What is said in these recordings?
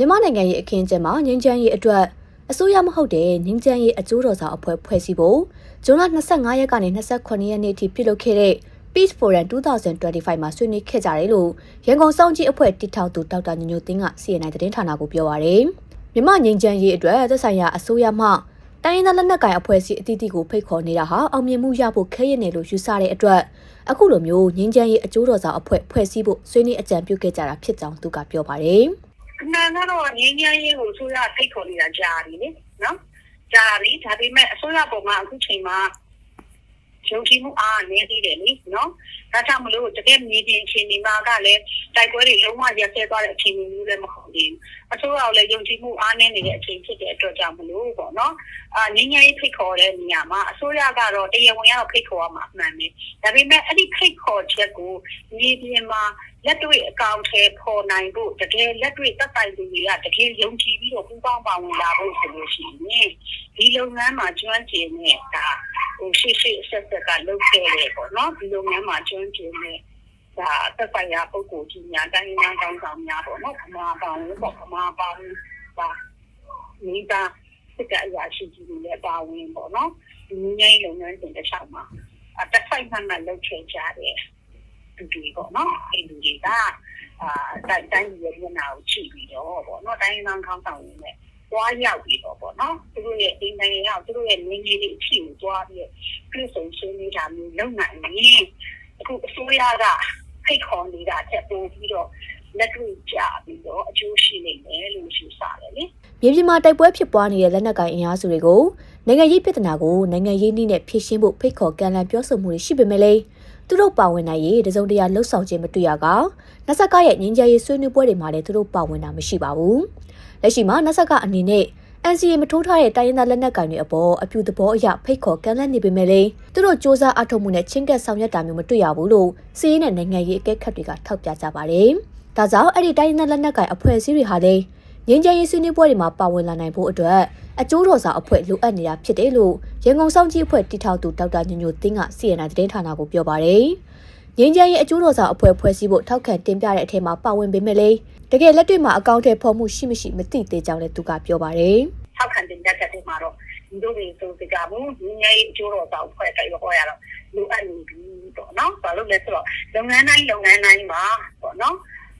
မြန်မာနိုင်ငံရဲ့အခင်းကျင်းမှာငင်းချမ်းရေးအတွက်အစိုးရမဟုတ်တဲ့ငင်းချမ်းရေးအကျိုးတော်ဆောင်အဖွဲ့ဖွဲ့စည်းဖို့ဇွန်လ25ရက်ကနေ28ရက်နေ့ထိပြုလုပ်ခဲ့တဲ့ Peace Forum 2025မှာဆွေးနွေးခဲ့ကြတယ်လို့ရန်ကုန်စောင့်ကြည့်အဖွဲ့တည်ထောင်သူဒေါက်တာညညိုသိန်းက CNN သတင်းဌာနကိုပြောပါရယ်မြန်မာငင်းချမ်းရေးအတွက်သက်ဆိုင်ရာအစိုးရမှတိုင်းရင်းသားလက်နက်ကိုင်အဖွဲ့အစည်းအသီးသီးကိုဖိတ်ခေါ်နေတာဟာအောင်မြင်မှုရဖို့ခဲရည်နေလို့ယူဆတဲ့အတွက်အခုလိုမျိုးငင်းချမ်းရေးအကျိုးတော်ဆောင်အဖွဲ့ဖွဲ့စည်းဖို့ဆွေးနွေးအကြံပြုခဲ့ကြတာဖြစ်ကြောင်းသူကပြောပါရယ် အမှန်ကတော့ငင်းငင်းရေးကိုအစိုးရဖိတ်ခေါ်နေတာကြားပြီလေနော်ကြားပြီဒါပေမဲ့အစိုးရပုံမှာအခုချိန်မှာရုံချမှုအားနည်းသေးတယ်လေနော် ဒါကြောင့်မလို့တကယ်မြေပြင်အခြေအနေမှာကလည်းတိုက်ပွဲတွေလုံးဝရပ်ဆဲသွားတဲ့အခြေအနေမျိုးလည်းမဟုတ်သေးဘူးအစိုးရကလည်းယုံကြည်မှုအားနည်းနေတဲ့အချိန်ဖြစ်တဲ့အတွက်ကြောင့်မလို့ပေါ့နော်အာငင်းငင်းရေးဖိတ်ခေါ်တဲ့နေရာမှာအစိုးရကတော့တရားဝင်ရောက်ဖိတ်ခေါ်ရမှာအမှန်ပဲဒါပေမဲ့အဲ့ဒီဖိတ်ခေါ်ချက်ကိုမြေပြင်မှာလက်တွေ့အကောင့်ထဲပေါ်နိုင်ဖို့တကယ်လက်တွေ့သက်ဆိုင်သူတွေကတကယ်ယုံကြည်ပြီးတော့ပူးပေါင်းပါဝင်လာဖို့ဆိုလို့ရှိရင်ဒီလုပ်ငန်းမှာကျွမ်းကျင်တဲ့ဒါ ဟိုရှိရှိဆက်ဆက်ကလုပ်ခဲ့တယ်ပေါ့နော်ဒီလုပ်ငန်းမှာကျွမ်းကျင်တဲ့ဒါသက်ဆိုင်ရာပုဂ္ဂိုလ်ကြီးများတိုင်းရင်းသားကောင်းဆောင်များပေါ့နော်ခမာပေါင်းပေါ့ခမာပေါင်းဒါမိသားစစ်ကအရာရှိကြီးတွေလည်းပါဝင်ပေါ့နော်ဒီငင်းလုပ်ငန်းတင်တစ်ချောင်းမှာအတက်ဆိုင်မှန်မှလုပ်ခဲ့ကြတယ်သူတွေပေါ့နော်အဲ့လူတွေကအာတိုင်းတိုင်းရဲ့မျက်နှာကိုကြည့်ပြီးတော့ပေါ့နော်တိုင်းရင်းသားကောင်းဆောင်တွေနဲ့တွားရောက်ပြီးတော့ပေါ့ နော်သူတို့ရဲ့အိမ်နိုင်ငံရောက်သူတို့ရဲ့နေကြီးတွေအဖြစ်ကိုတွားပြီးပြည်စုံရှင်းနေတာမျိုးလုပ်နိုင်ရင်အခုအစိုးရကဖိတ်ခေါ်နေတာချက်ပို့ပြီးတော့လက်တွေ့ကြပြီးတော့အကျိုးရှိနေတယ်လို့ရှိစားတယ်လေမြေပြင်မှာတိုက်ပွဲဖြစ်ပွားနေတဲ့လက်နက်ကိုင်အင်အားစုတွေကိုနိုင်ငံရေးပြဿနာကိုနိုင်ငံရေးနည်းနဲ့ဖြေရှင်းဖို့ဖိတ်ခေါ်ကန့်လန့်ပြောဆိုမှုတွေရှိပေမဲ့လည်းသူတို့ပါဝင်နိုင်ရေးတစုံတရာလှုပ်ဆောင်ခြင်းမတွေ့ရကနဆက်ကရဲ့ငင်းကြရေးဆွေးနွေးပွဲတွေမှာလည်းသူတို့ပါဝင်တာမရှိပါဘူးလက်ရှိမှာနဆက်ကအနေနဲ့ NCA မထိုးထားတဲ့တိုင်းရင်းသားလက်နက်ကိုင်တွေအပေါ်အပြူသဘောအရဖိတ်ခေါ်ကန့်လန့်နေပေမဲ့လည်းသူတို့စ조사အထောက်မှုနဲ့ချင်းကပ်ဆောင်ရွက်တာမျိုးမတွေ့ရဘူးလို့စီးရဲနဲ့နိုင်ငံရေးအကဲခတ်တွေကထောက်ပြကြပါတယ်ဒါကြောင့်အဲ့ဒီတိုင်းရင်းသားလက်နက်ကိုင်အဖွဲ့အစည်းတွေဟာလည်းငင်းကြရေးဆွေးနွေးပွဲတွေမှာပါဝင်လာနိုင်ဖို့အတွက်အကျိုးတော်ဆောင်အဖွဲ့လိုအပ်နေတာဖြစ်တယ်လို့ရန်ကုန်စောင့်ကြည့်အဖွဲ့တီထောက်သူဒေါက်တာညညိုသိန်းက CNN သတင်းဌာနကိုပြောပါတယ်။ ငင်းကြရေးအကျိုးတော်ဆောင်အဖွဲ့ဖွဲ့စည်းဖို့ထောက်ခံတင်ပြတဲ့အထက်မှာပါဝင်ပေမဲ့လည်းတကယ်လက်တွေ့မှာအကောင့်ထဲပေါ်မှုရှိမရှိမသိသေးကြောင်းလည်းသူကပြောပါတယ်။ထောက်ခံတင်ပြချက်တွေမှာတော့ဒီလိုတွေဆိုကြဘူးဒီငယ်အကျိုးတော်ဆောင်ဖွဲ့ကြရောရတော့လိုအပ်နေပြီပေါ့နော်ဘာလို့လဲဆိုတော့လုပ်ငန်းတိုင်းလုပ်ငန်းတိုင်းမှာပေါ့နော်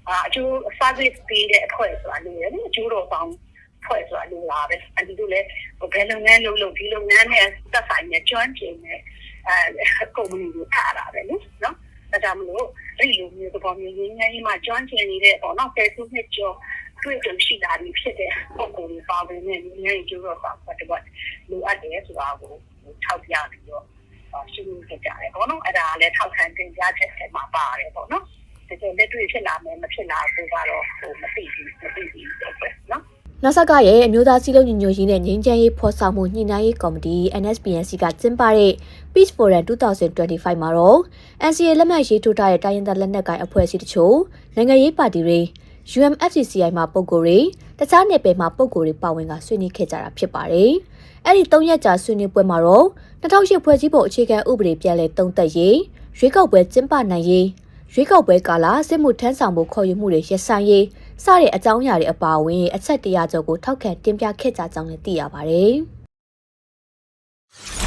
အာအကျိုး service ပေးတဲ့အဖွဲ့ဆိုတာလိုရတယ်အကျိုးတော်ဆောင်ဖွဲ့ဆိုတာလိုလာပဲအဲဒီလိုလေဘယ်လုပ်ငန်းလုပ်လို့ဒီလုပ်ငန်းနဲ့သက်ဆိုင်တဲ့ကျွမ်းကျင်တဲ့အဲကုမ္ပဏီတွေထားတာပဲလေနော်ဒါ ကြောင့်မလို့အဲ့ဒီလိုမျိုးပေါ်မျိုးရင်းငယ်မှာကျွမ်းကျင်နေတဲ့ပေါ့နော်ပေစုနှစ်ကျော်တွေ့ကြုံရှိတာဒီဖြစ်တဲ့ပုံကိုယ်ပါဝင်နေနေနေကြတော့ပါတော့လိုအပ်တယ်ဆိုတာကိုထောက်ပြပြီးတော့ရှင်းပြကြတယ်ပေါ့နော်အဲ့ဒါလည်းထောက်ခံတင်ပြချက်ထဲမှာပါတယ်ပေါ့နော်တကယ်လက်တွေ့ဖြစ်လာမယ်မဖြစ်လာဘူးကတော့ဟိုမသိဘူးမသိဘူးပေါ့နော် နဆကရဲ့အမျိုးသားစည်းလုံးညီညွတ်ရေးနဲ့ငြိမ်းချမ်းရေးဖော်ဆောင်မှုညှိနှိုင်းရေးကော်မတီ NSPNC ကကျင်းပတဲ့ Peace Forum 2025မှာတော့ NCA လက်မှတ်ရေးထိုးထားတဲ့တိုင်းရင်းသားလက်နက်ကိုင်အဖွဲ့အစည်းတချို့နိုင်ငံရေးပါတီတွေ UMFCCI မှာပုံကိုယ်တွေတခြားနယ်ပယ်မှာပုံကိုယ်တွေပါဝင်ကဆွေးနွေးခဲ့ကြတာဖြစ်ပါတယ်။အဲ့ဒီ၃ရက်ကြာဆွေးနွေးပွဲမှာတော့2008ဖွဲ့စည်းပုံအခြေခံဥပဒေပြန်လည်သုံးသပ်ရေးရွေးကောက်ပွဲကျင်းပနိုင်ရေးရွေးကောက်ပွဲကာလစစ်မှုထမ်းဆောင်မှုခေါ်ယူမှုတွေရဆိုင်ရေး စတဲ့အကြောင်းအရာတွေအပါအဝင် အချက်တရာကျော်ကိုထောက်ခံတင်ပြခဲ့ကြကြောင်းလည်းသိရပါဗျ။